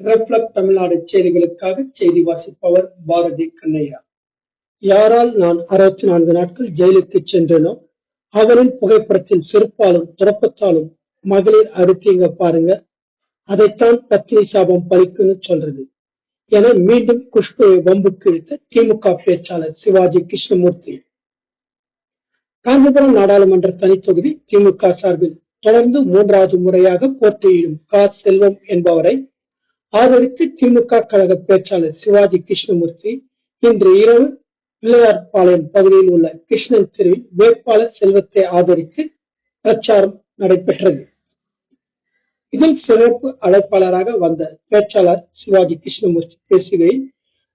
ரெஃப்ளக் தமிழ்நாடு செய்திகளுக்காக செய்தி வாசிப்பவர் பாரதி கண்ணையா. யாரால் நான் அறுபத்தி நான்கு நாட்கள் ஜெயிலுக்கு சென்றேனோ அவரின் புகைப்படத்தின் செருப்பாலும் துறப்பத்தாலும் மகளிர் அடுத்தீங்க பாருங்க. அதைத்தான் பத்தினி சாபம் பலிக்குன்னு சொல்றது. என மீண்டும் குஷ்புவை வம்புக்கு இழுத்த திமுக பேச்சாளர் சிவாஜி கிருஷ்ணமூர்த்தி. காஞ்சிபுரம் நாடாளுமன்ற தனித்தொகுதி திமுக சார்பில் தொடர்ந்து மூன்றாவது முறையாக போட்டியிடும் கா செல்வம் என்பவரை ஆதரித்து திமுக கழக பேச்சாளர் சிவாஜி கிருஷ்ணமூர்த்தி இன்று இரவு பிள்ளையார்பாளையம் பகுதியில் உள்ள கிருஷ்ணன் தெருவில் வேட்பாளர் செல்வத்தை ஆதரித்து பிரச்சாரம் நடைபெற்றது. இதில் சிறப்பு அழைப்பாளராக வந்த பேச்சாளர் சிவாஜி கிருஷ்ணமூர்த்தி பேசுகையில்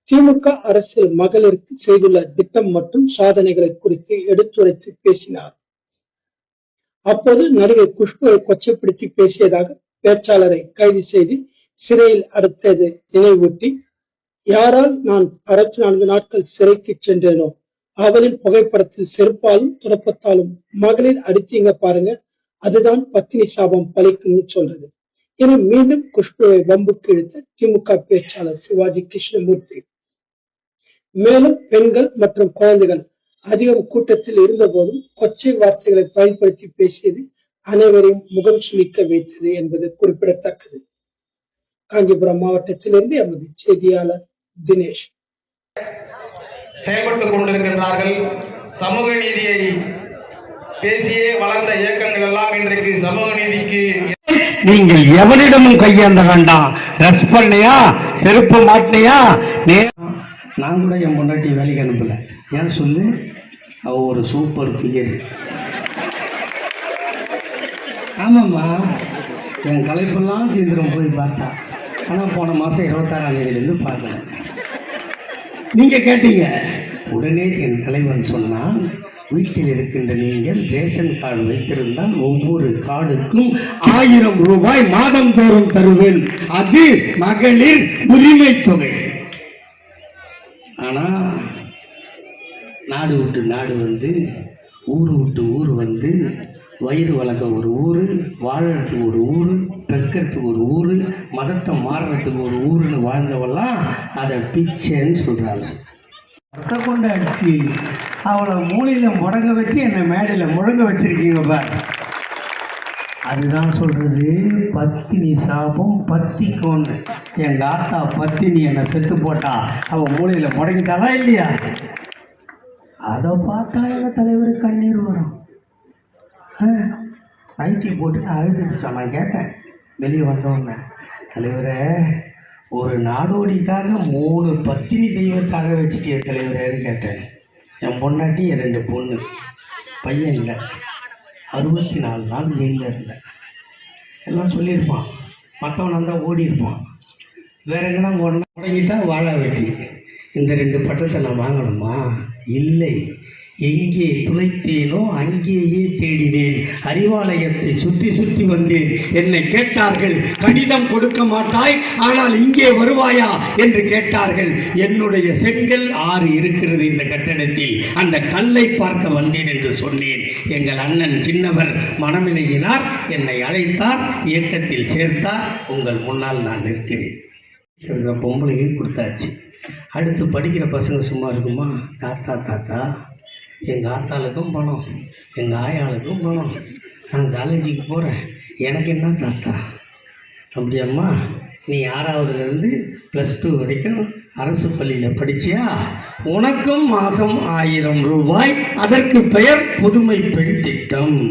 திமுக அரசியல் மகளிருக்கு செய்துள்ள திட்டம் மற்றும் சாதனைகளை குறித்து எடுத்துரைத்து பேசினார். அப்போது நடிகை குஷ்புவை கொச்சைப்படுத்தி பேசியதாக பேச்சாளரை கைது செய்து சிறையில் அடைத்தது நினைவூட்டி யாரால் நான் அறுபத்தி நான்கு நாட்கள் சிறைக்கு சென்றேனோ அவரின் புகைப்படத்தில் செருப்பாலும் துடப்பத்தாலும் மகளிர் அடித்தீங்க பாருங்க அதுதான் பத்தினி சாபம் பலிக்கும்னு சொல்றது. என மீண்டும் குஷ்புவை வம்புக்கு இழுத்த திமுக பேச்சாளர் சிவாஜி கிருஷ்ணமூர்த்தி. மேலும் பெண்கள் மற்றும் குழந்தைகள் அதிகம் கூட்டத்தில் இருந்த போதும் கொச்சை வார்த்தைகளை பயன்படுத்தி பேசியது அனைவரையும் முகம் சுமிக்க வைத்தது என்பது குறிப்பிடத்தக்கது. காஞ்சிபுரம் மாவட்டத்திலிருந்து எமது செய்தியாளர் தினேஷ். செயல்பட்டுக் கொண்டிருக்கின்றார்கள். சமூக நீதியை பேசியே வளர்ந்த இயக்கங்கள் எல்லாம் இன்றைக்கு சமூக நீதிக்கு நீங்கள் எவனிடமும் கையேந்த வேண்டாம். ட்ரெஸ் பண்ணியா? செருப்பு மாட்டினியா? நே நான் கூட என் பொண்டாட்டி வேலைக்கு அனுப்பல. ஏன் சொல்லு? அவ ஒரு சூப்பர் ஃபிகர் ஆமாம்மா. என் கலைப்பெல்லாம் தீந்திரம் போய் பார்த்தா. ஆனால் போன மாதம் இருபத்தாறாம் தேதியிலேருந்து பார்க்கல. நீங்கள் கேட்டீங்க. உடனே என் தலைவன் சொன்னான் வீட்டில் இருக்கின்ற நீங்கள் ரேஷன் கார்டு வைத்திருந்தால் ஒவ்வொரு கார்டுக்கும் ஆயிரம் ரூபாய் மாதந்தோறும் தருவேன். அது மகளிர் உரிமை தொகை. ஆனா நாடு விட்டு நாடு வந்து ஊர் விட்டு ஊர் வந்து வயிறு வளர்க்க ஒரு ஊர் வாழறதுக்கு ஒரு ஊர் பெருக்கிறதுக்கு ஒரு ஊர் மதத்தை மாறுறதுக்கு ஒரு ஊர்னு வாழ்ந்தவெல்லாம் அதை பிச்சைன்னு சொல்கிறாங்க மொத்த கொண்டு அடிச்சு அவளை மூலையில் முடங்க வச்சு என்னை மேடையில் முடங்க வச்சிருக்கீங்க பார். அதுதான் சொல்கிறது பத்தினி சாபம் பத்திக்கோன்னு. எங்கள் ஆத்தா பத்தினி என்னை செத்து போட்டா அவ மூலையில முடங்கிட்டாளா இல்லையா? அதை பார்த்தா எங்கள் தலைவர் கண்ணீர் வரும். ஐடி போட்டு நான் அழுதுச்சோம் நான் கேட்டேன். வெளியே வந்தோன்னே தலைவரே ஒரு நாடோடிக்காக மூணு பத்தினி தெய்வத்தாக வச்சுட்டு தலைவரேன்னு கேட்டேன். என் பொண்டாட்டி என் ரெண்டு பொண்ணு. பையன் இல்லை. அறுபத்தி நாலு நாள் ஜெயிலில் இருந்தேன். எல்லாம் சொல்லியிருப்பான். மற்றவன் இருந்தால் ஓடி இருப்பான் வேற எங்கன்னா ஓடனா தொடங்கிட்டா வாழா வெட்டி. இந்த ரெண்டு பட்டத்தை நான் வாங்கணுமா? இல்லை. எங்கே துளைத்தேனோ அங்கேயே தேடினேன். அறிவாலயத்தை சுற்றி சுற்றி வந்தேன். என்னை கேட்டார்கள் கடிதம் கொடுக்க மாட்டாய் ஆனால் இங்கே வருவாயா? என்று கேட்டார்கள். என்னுடைய செங்கல் ஆறு இருக்கிறது இந்த கட்டடத்தில். அந்த கல்லை பார்க்க வந்தேன் என்று சொன்னேன். எங்கள் அண்ணன் சின்னவர் மனமிணங்கினார் என்னை அழைத்தார் இயக்கத்தில் சேர்த்தார். உங்கள் முன்னால் நான் நிற்கிறேன். பொம்பளையும் கொடுத்தாச்சு. அடுத்து படிக்கிற பசங்க சும்மா இருக்குமா? தாத்தா தாத்தா. எங்கள் ஆத்தாளுக்கும் பணம் எங்கள் ஆயாளுக்கும் பணம். நான் காலேஜுக்கு போகிறேன் எனக்கு என்ன தாத்தா? அப்படியம்மா நீ ஆறாவதுலேருந்து ப்ளஸ் டூ வரைக்கும் அரசு பள்ளியில் படிச்சியா? உனக்கும் மாதம் ஆயிரம் ரூபாய். அதற்கு பெயர் புதுமை பெண் திட்டம்.